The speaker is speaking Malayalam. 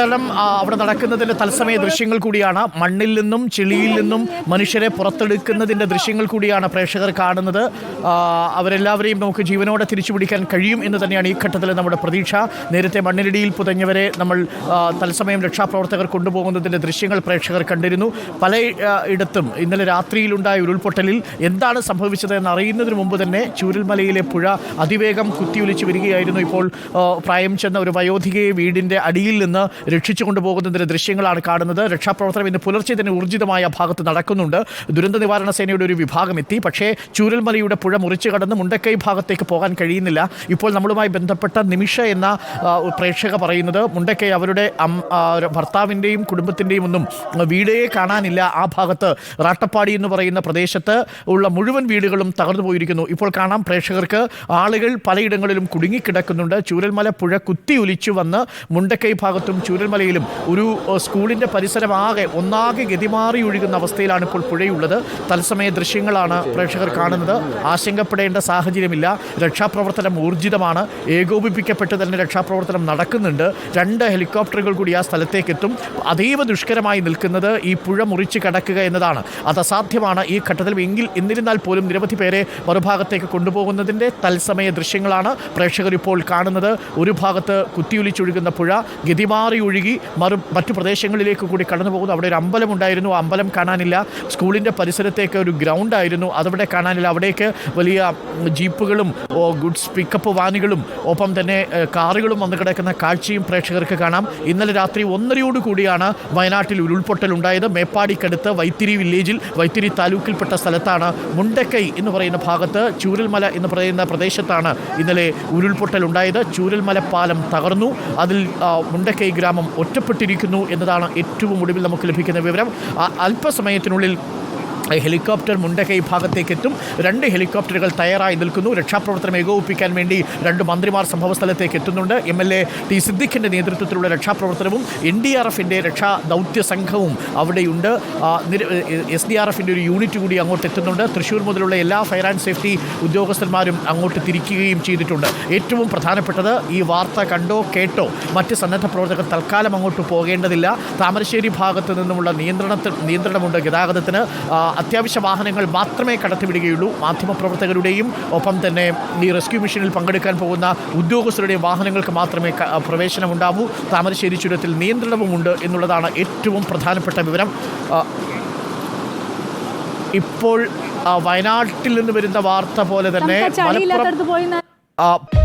സ്ഥലം അവിടെ നടക്കുന്നതിന്റെ തത്സമയ ദൃശ്യങ്ങൾ കൂടിയാണ്. മണ്ണിൽ നിന്നും ചെളിയിൽ നിന്നും മനുഷ്യരെ പുറത്തെടുക്കുന്നതിന്റെ ദൃശ്യങ്ങൾ കൂടിയാണ് പ്രേക്ഷകർ കാണുന്നത്. അവരെല്ലാവരെയും നമുക്ക് ജീവനോടെ തിരിച്ചു പിടിക്കാൻ കഴിയും എന്ന് തന്നെയാണ് ഈ ഘട്ടത്തിൽ നമ്മുടെ പ്രതീക്ഷ. നേരത്തെ മണ്ണിനടിയിൽ പുതഞ്ഞവരെ നമ്മൾ തത്സമയം രക്ഷാപ്രവർത്തകർ കൊണ്ടുപോകുന്നതിന്റെ ദൃശ്യങ്ങൾ പ്രേക്ഷകർ കണ്ടിരുന്നു. പല ഇടത്തും ഇന്നലെ രാത്രിയിലുണ്ടായ ഉരുൾപൊട്ടലിൽ എന്താണ് സംഭവിച്ചത് എന്ന് അറിയുന്നതിന് മുമ്പ് തന്നെ ചൂരൽമലയിലെ പുഴ അതിവേഗം കുത്തിയൊലിച്ച് വരികയായിരുന്നു. ഇപ്പോൾ പ്രായം ചെന്ന ഒരു വയോധികയെ വീടിന്റെ അടിയിൽ നിന്ന് രക്ഷിച്ചു കൊണ്ടുപോകുന്നതിന്റെ ദൃശ്യങ്ങളാണ് കാണുന്നത്. രക്ഷാപ്രവർത്തനം ഇന്ന് പുലർച്ചെ തന്നെ ഊർജിതമായ ഭാഗത്ത് നടക്കുന്നുണ്ട്. ദുരന്ത നിവാരണ സേനയുടെ ഒരു വിഭാഗം എത്തി പക്ഷേ ചൂരൽമലയുടെ പുഴ മുറിച്ചു കടന്ന് മുണ്ടക്കൈ ഭാഗത്തേക്ക് പോകാൻ കഴിയുന്നില്ല. ഇപ്പോൾ നമ്മളുമായി ബന്ധപ്പെട്ട നിമിഷ എന്ന പ്രേക്ഷക പറയുന്നത് മുണ്ടക്കൈ അവരുടെ ഭർത്താവിന്റെയും കുടുംബത്തിന്റെയും ഒന്നും വീടേ കാണാനില്ല. ആ ഭാഗത്ത് റാട്ടപ്പാടി എന്ന് പറയുന്ന പ്രദേശത്ത് ഉള്ള മുഴുവൻ വീടുകളും തകർന്നു പോയിരിക്കുന്നു. ഇപ്പോൾ കാണാം പ്രേക്ഷകർക്ക് ആളുകൾ പലയിടങ്ങളിലും കുടുങ്ങിക്കിടക്കുന്നുണ്ട്. ചൂരൽമല പുഴ കുത്തി ഒലിച്ചു വന്ന് മുണ്ടക്കൈ ഭാഗത്തും ചൂരൽമലയിലും ഒരു സ്കൂളിന്റെ പരിസരമാകെ ഒന്നാകെ ഗതിമാറി ഒഴുകുന്ന അവസ്ഥയിലാണ് ഇപ്പോൾ പുഴയുള്ളത്. തത്സമയ ദൃശ്യങ്ങളാണ് പ്രേക്ഷകർ കാണുന്നത്. ആശങ്കപ്പെടേണ്ട സാഹചര്യമില്ല. രക്ഷാപ്രവർത്തനം ഊർജിതമാണ്. ഏകോപിപ്പിക്കപ്പെട്ട് തന്നെ രക്ഷാപ്രവർത്തനം നടക്കുന്നുണ്ട്. രണ്ട് ഹെലികോപ്റ്ററുകൾ കൂടി ആ സ്ഥലത്തേക്ക് എത്തും അതീവ ദുഷ്കരമായി നിൽക്കുന്നത് ഈ പുഴ മുറിച്ച് കടക്കുക എന്നതാണ്. അത് അസാധ്യമാണ് ഈ ഘട്ടത്തിൽ. എങ്കിൽ എന്നിരുന്നാൽ പോലും നിരവധി പേരെ മറുഭാഗത്തേക്ക് കൊണ്ടുപോകുന്നതിന്റെ തത്സമയ ദൃശ്യങ്ങളാണ് പ്രേക്ഷകർ ഇപ്പോൾ കാണുന്നത്. ഒരു ഭാഗത്ത് കുത്തിയൊലിച്ചൊഴുകുന്ന പുഴ ഗതിമാറി ഒഴുകി മറു മറ്റു പ്രദേശങ്ങളിലേക്ക് കൂടി കടന്നു പോകുന്നു. അവിടെ ഒരു അമ്പലം ഉണ്ടായിരുന്നു. അമ്പലം കാണാനില്ല. സ്കൂളിന്റെ പരിസരത്തേക്ക് ഒരു ഗ്രൗണ്ട് ആയിരുന്നു. അതവിടെ കാണാനില്ല. അവിടേക്ക് വലിയ ജീപ്പുകളും ഗുഡ്സ് പിക്കപ്പ് വാനുകളും ഒപ്പം തന്നെ കാറുകളും വന്നു കിടക്കുന്ന കാഴ്ചയും പ്രേക്ഷകർക്ക് കാണാം. ഇന്നലെ രാത്രി ഒന്നരയോട് കൂടിയാണ് വയനാട്ടിൽ ഉരുൾപൊട്ടൽ ഉണ്ടായത്. മേപ്പാടിക്കടുത്ത് വൈത്തിരി വില്ലേജിൽ വൈത്തിരി താലൂക്കിൽപ്പെട്ട സ്ഥലത്താണ് മുണ്ടക്കൈ എന്ന് പറയുന്ന ഭാഗത്ത് ചൂരൽമല എന്ന് പറയുന്ന പ്രദേശത്താണ് ഇന്നലെ ഉരുൾപൊട്ടൽ ഉണ്ടായത്. ചൂരൽമല പാലം തകർന്നു. അതിൽ മുണ്ടക്കൈ ഗ്രാമം ഒറ്റപ്പെട്ടിരിക്കുന്നു എന്നതാണ് ഏറ്റവും ഒടുവിൽ നമുക്ക് ലഭിക്കുന്ന വിവരം. അല്പസമയത്തിനുള്ളിൽ ഹെലികോപ്റ്റർ മുണ്ടക്കൈ ഭാഗത്തേക്ക് എത്തും രണ്ട് ഹെലികോപ്റ്ററുകൾ തയ്യാറായി നിൽക്കുന്നു. രക്ഷാപ്രവർത്തനം ഏകോപിപ്പിക്കാൻ വേണ്ടി രണ്ട് മന്ത്രിമാർ സംഭവസ്ഥലത്തേക്ക് എത്തുന്നുണ്ട്. എം എൽ എ ടി സിദ്ദിഖിന്റെ നേതൃത്വത്തിലുള്ള രക്ഷാപ്രവർത്തനവും എൻ ഡി ആർ എഫിന്റെ രക്ഷാ ദൗത്യ സംഘവും അവിടെയുണ്ട്. എസ് ഡി ആർ എഫിന്റെ ഒരു യൂണിറ്റ് കൂടി അങ്ങോട്ട് എത്തുന്നുണ്ട്. തൃശ്ശൂർ മുതലുള്ള എല്ലാ ഫയർ ആൻഡ് സേഫ്റ്റി ഉദ്യോഗസ്ഥന്മാരും അങ്ങോട്ട് തിരിക്കുകയും ചെയ്തിട്ടുണ്ട്. ഏറ്റവും പ്രധാനപ്പെട്ടത് ഈ വാർത്ത കണ്ടോ കേട്ടോ? മറ്റ് സന്നദ്ധ പ്രവർത്തകർ തൽക്കാലം അങ്ങോട്ട് പോകേണ്ടതില്ല. താമരശ്ശേരി ഭാഗത്ത് നിന്നുമുള്ള നിയന്ത്രണത്തിൽ നിയന്ത്രണമുണ്ട് ഗതാഗതത്തിന്. അത്യാവശ്യ വാഹനങ്ങൾ മാത്രമേ കടത്തിവിടുകയുള്ളൂ. മാധ്യമപ്രവർത്തകരുടെയും ഒപ്പം തന്നെ ഈ റെസ്ക്യൂ മിഷനിൽ പങ്കെടുക്കാൻ പോകുന്ന ഉദ്യോഗസ്ഥരുടെയും വാഹനങ്ങൾക്ക് മാത്രമേ പ്രവേശനമുണ്ടാവൂ. താമരശ്ശേരി ചുരത്തിൽ നിയന്ത്രണവുമുണ്ട് എന്നുള്ളതാണ് ഏറ്റവും പ്രധാനപ്പെട്ട വിവരം. ഇപ്പോൾ വയനാട്ടിൽ നിന്ന് വരുന്ന വാർത്ത പോലെ തന്നെ മലപ്പുറം